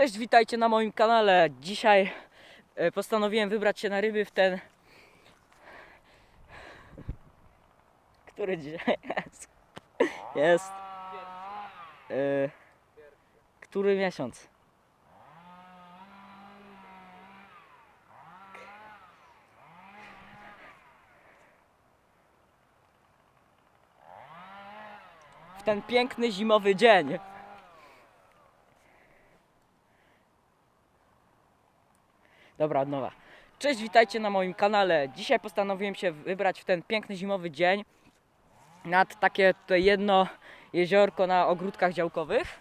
Cześć, witajcie na moim kanale. Dzisiaj e, postanowiłem wybrać się na ryby w ten. Który dzisiaj jest? Jest. E, Który miesiąc? W ten piękny zimowy dzień. Dobra, od nowa. Cześć, witajcie na moim kanale. Dzisiaj postanowiłem się wybrać w ten piękny zimowy dzień nad takie tutaj jedno jeziorko na ogródkach działkowych.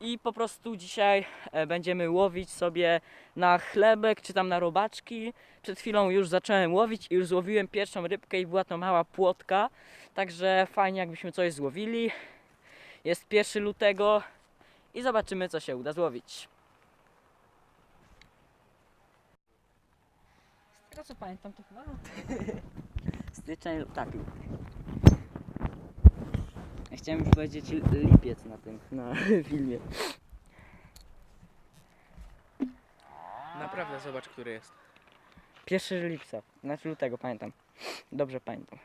I po prostu dzisiaj e, będziemy łowić sobie na chlebek czy tam na robaczki. Przed chwilą już zacząłem łowić i już złowiłem pierwszą rybkę i była to mała płotka. Także fajnie jakbyśmy coś złowili. Jest 1 lutego i zobaczymy co się uda złowić. Tego co pamiętam to chyba styczeń, tak. Ja chciałem już powiedzieć li- lipiec na tym, na filmie. Naprawdę zobacz, który jest. 1 lipca, znaczy lutego, pamiętam. Dobrze pamiętam.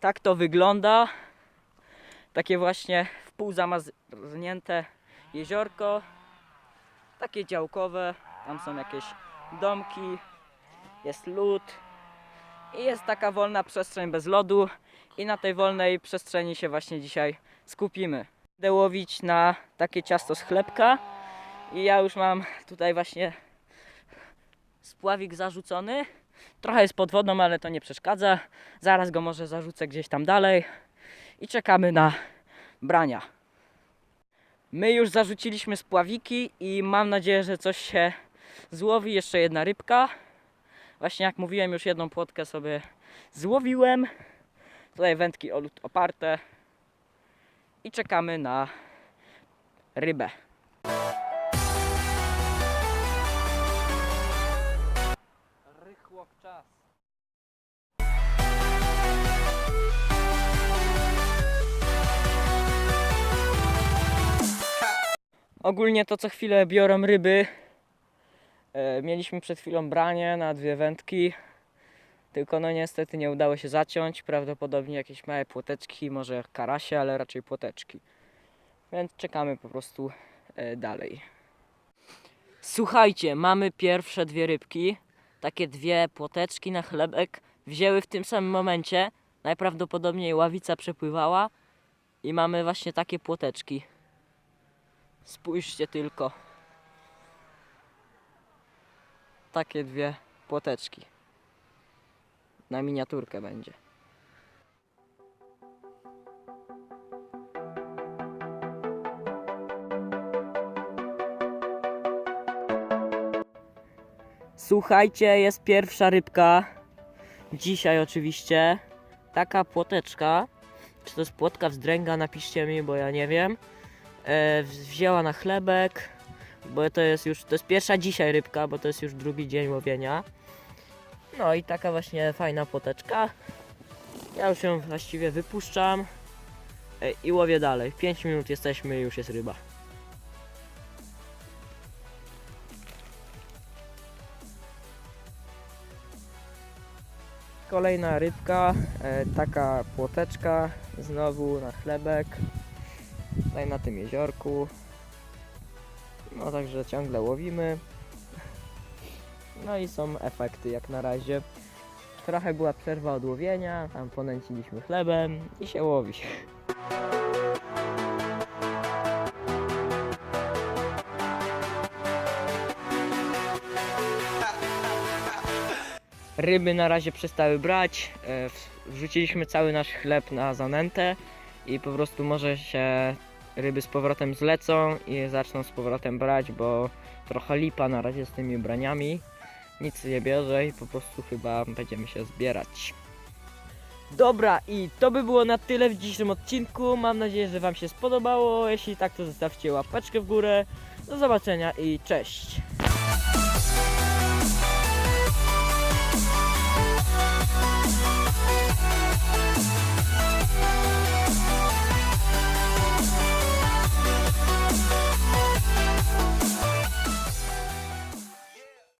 Tak to wygląda. Takie właśnie wpół zamarznięte jeziorko. Takie działkowe. Tam są jakieś domki. Jest lód. I jest taka wolna przestrzeń bez lodu. I na tej wolnej przestrzeni się właśnie dzisiaj skupimy. Będę łowić na takie ciasto z chlebka. I ja już mam tutaj właśnie spławik zarzucony. Trochę jest pod wodą, ale to nie przeszkadza. Zaraz go może zarzucę gdzieś tam dalej. I czekamy na brania. My już zarzuciliśmy spławiki i mam nadzieję, że coś się złowi. Jeszcze jedna rybka. Właśnie jak mówiłem, już jedną płotkę sobie złowiłem. Tutaj wędki o lód oparte. I czekamy na rybę. Rychło w czas. Ogólnie to co chwilę biorą ryby. E, mieliśmy przed chwilą branie na dwie wędki. Tylko no niestety nie udało się zaciąć. Prawdopodobnie jakieś małe płoteczki, może karasie, ale raczej płoteczki. Więc czekamy po prostu e, dalej. Słuchajcie, mamy pierwsze dwie rybki takie dwie płoteczki na chlebek wzięły w tym samym momencie. Najprawdopodobniej ławica przepływała i mamy właśnie takie płoteczki. Spójrzcie tylko. Takie dwie płoteczki. Na miniaturkę będzie. Słuchajcie, jest pierwsza rybka. Dzisiaj oczywiście. Taka płoteczka. Czy to jest płotka wzdręga? Napiszcie mi, bo ja nie wiem. E, wzięła na chlebek. Bo to jest już, to jest pierwsza dzisiaj rybka, bo to jest już drugi dzień łowienia. No i taka właśnie fajna płoteczka. Ja już ją właściwie wypuszczam. E, I łowię dalej. 5 minut jesteśmy, już jest ryba. Kolejna rybka, e, taka płoteczka, znowu na chlebek, tutaj na tym jeziorku. No także ciągle łowimy. No i są efekty jak na razie. Trochę była przerwa od łowienia, tam ponęciliśmy chlebem i się łowi. Ryby na razie przestały brać. e, Wrzuciliśmy cały nasz chleb na zanętę i po prostu może się ryby z powrotem zlecą i zaczną z powrotem brać, bo trochę lipa na razie z tymi ubraniami. Nic nie bierze i po prostu chyba będziemy się zbierać. Dobra, i to by było na tyle w dzisiejszym odcinku. Mam nadzieję, że Wam się spodobało. Jeśli tak, to zostawcie łapeczkę w górę. Do zobaczenia i cześć!